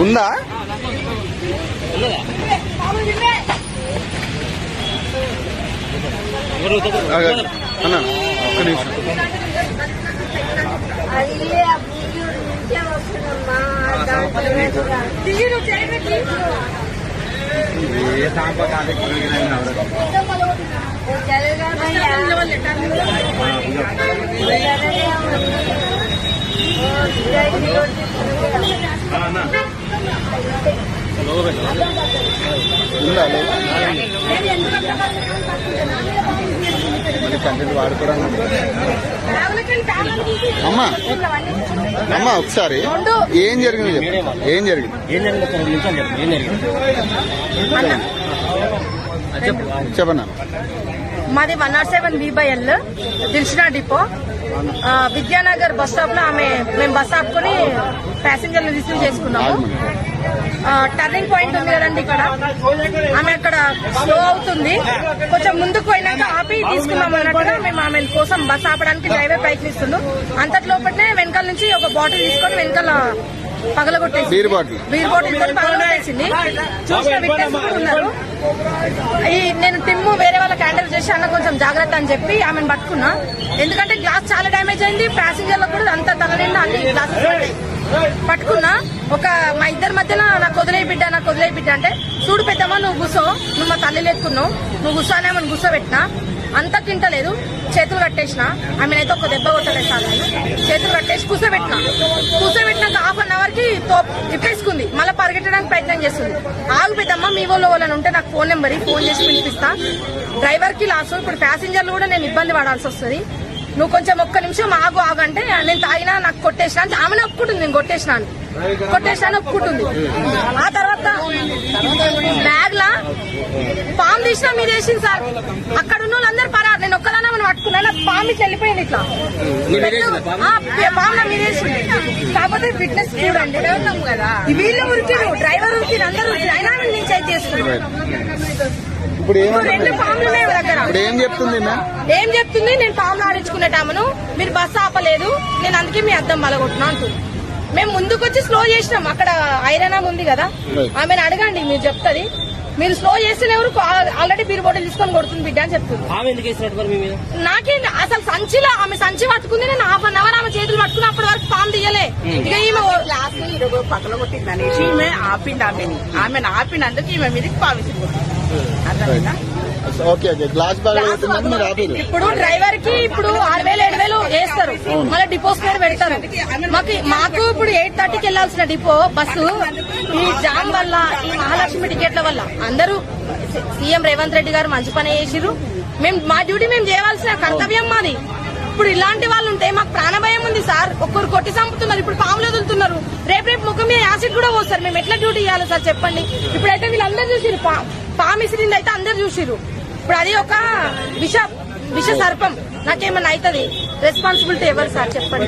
ఉందా. అన్న ఒక్క నిమిషం. తీరు చేయబెట్టి మళ్ళీ కంటెంట్ వాడుకోవడానికి అమ్మా అమ్మా ఒకసారి. ఏం జరిగింది చెప్పు. ఏం జరిగింది? ఏం జరిగింది ఒక రెండు నిమిషాలు చెప్పండి ఏం జరిగింది? అది చెప్పు. చెప్పన్నా మాది one not seven B by L దిల్షునా డిపో విద్యానగర్ బస్ స్టాప్లో ఆమె మేము బస్ ఆపుకొని ప్యాసింజర్లు రిసీవ్ చేసుకున్నాము. టర్నింగ్ పాయింట్ ఉంది కదండి ఇక్కడ. ఆమె అక్కడ స్లో అవుతుంది. కొంచెం ముందుకు పోయినాక ఆపి తీసుకున్నాం అన్నట్టుగా మేము ఆమె కోసం బస్ ఆపడానికి డ్రైవర్ ప్రయత్నిస్తుండు అంతట్లోపటే వెనకాల నుంచి ఒక బాటిల్ తీసుకొని వెనకాల పగలగొట్టేసి బీర్ బాటిల్ బీర్ బాటిల్తో పగలగొట్టేసింది. చూసిన విట్నెస్ ఉన్నారు. ఈ నేను టిమ్ము వేరే వాళ్ళకి హ్యాండిల్ చేసి అన్న కొంచెం జాగ్రత్త అని చెప్పి ఆమెను పట్టుకున్నా. ఎందుకంటే గ్లాస్ చాలా డ్యామేజ్ అయింది. ప్యాసింజర్లకు కూడా అంత తల నిండా అన్ని గ్లాసెస్. పట్టుకున్నా. ఒక మా ఇద్దరి మధ్యలో నాకు వదిలే బిడ్డ నాకు వదిలే బిడ్డ అంటే చూడు పెద్దమ్మా నువ్వు గుసో నువ్వు మా తల్లి లేకున్నావు నువ్వు గుసానేమని అనే అంత అంతా తింటలేదు చేతులు కట్టేసిన. ఆమెనైతే ఒక దెబ్బ కొట్టలేసాను చేతులు కట్టేసి కూసోబెట్టిన కూసోబెట్టినాక హాఫ్ అన్ అవర్కి తిప్పేసుకుంది. మళ్ళీ పరిగెట్టడానికి ప్రయత్నం చేస్తుంది. ఆగు పెద్దమ్మ మీ వాళ్ళు వాళ్ళని ఉంటే నాకు ఫోన్ నెంబర్ ఫోన్ చేసి పిలిపిస్తా. డ్రైవర్కి లాస్ ఇప్పుడు ప్యాసింజర్లు కూడా నేను ఇబ్బంది పడాల్సి వస్తుంది. నువ్వు కొంచెం ఒక్క నిమిషం ఆగు ఆగు అంటే నేను తాగినా నాకు కొట్టేసిన అంటే ఆమెనే ఒప్పుకుంటుంది నేను కొట్టేసిన కొట్టేసిన ఒప్పుకుంటుంది ఆ తర్వాత బ్యాగ్ లా పాము తీసిన మీరు వేసింది సార్. అక్కడ ఉన్న వాళ్ళందరూ పరారు. నేను ఒక్క పట్టుకున్నా నాకు పాము ఇట్లా. వెళ్ళిపోయింది ఇట్లా పాము? కాకపోతే ఫిట్నెస్ చూడండి. వీళ్ళు ఉరికిరు డ్రైవర్ ఉరికిరు అందరూ ఉరికిరు అయినా నేను చేంజ్ చేసుకున్నాను ఇప్పుడు ఏం చెప్తుంది? ఏం చెప్తుంది? నేను పాములు ఆడించుకునేటామను మీరు బస్సు ఆపలేదు. నేను అందుకే మీ అద్దం బలగొట్టినా అంటుంది మేము ముందుకొచ్చి స్లో చేసినాం. అక్కడ ఐరన్ ఉంది కదా. ఆమెను అడగండి మీరు చెప్తుంది. మీరు స్లో చేస్తేనే ఎవరు ఆల్రెడీ బీర్ బాటిల్ తీసుకొని కొడుతుంది బిడ్డ అని చెప్తుంది. నాకేంటి అసలు సంచిలో ఆమె సంచి పట్టుకుంది నేను హాఫ్ అన్ అవర్ ఆమె చేతులు పట్టుకుని అప్పటి వరకు పాము తీయలే. ఇక ఈమె పక్కన కొట్టింది అనేసి ఈమె ఆపింది ఆమెని. ఆమెను ఆపినందుకు ఈమె మీదకి పావించింది అర్థమైందా? Okay okay. గ్లాస్ బ్యాగ్ మీరు ఇప్పుడు డ్రైవర్కి ఇప్పుడు ఆరు వేలు ఏడు వేలు వేస్తారు. మళ్ళీ డిపోస్ మీద పెడతారు. మాకు మాకు ఇప్పుడు ఎయిట్ థర్టీకి వెళ్ళాల్సిన డిపో బస్సు ఈ జామ్ వల్ల ఈ మహాలక్ష్మి టికెట్ల వల్ల. అందరూ సీఎం రేవంత్ రెడ్డి గారు మంచి పని చేసిర్రు. మేము మా డ్యూటీ మేము చేయవలసిన కర్తవ్యం మాది. ఇప్పుడు ఇలాంటి వాళ్ళు ఉంటే మాకు ప్రాణభయం ఉంది సార్. ఒక్కరు కొట్టి చంపుతున్నారు. ఇప్పుడు పాములు వదులుతున్నారు. రేపు రేపు ముఖం మీద యాసిడ్ కూడా పోస్తారు. మేము ఎట్లా డ్యూటీ చేయాలి సార్ చెప్పండి. ఇప్పుడైతే వీళ్ళందరూ చూసిరు పా- పాము ఇసిరింది అయితే అందరు చూసిరు ఇప్పుడు అది ఒక విష విష సర్పం. నాకేమన్నా అవుతుంది రెస్పాన్సిబిలిటీ ఎవరు సార్? చెప్పండి.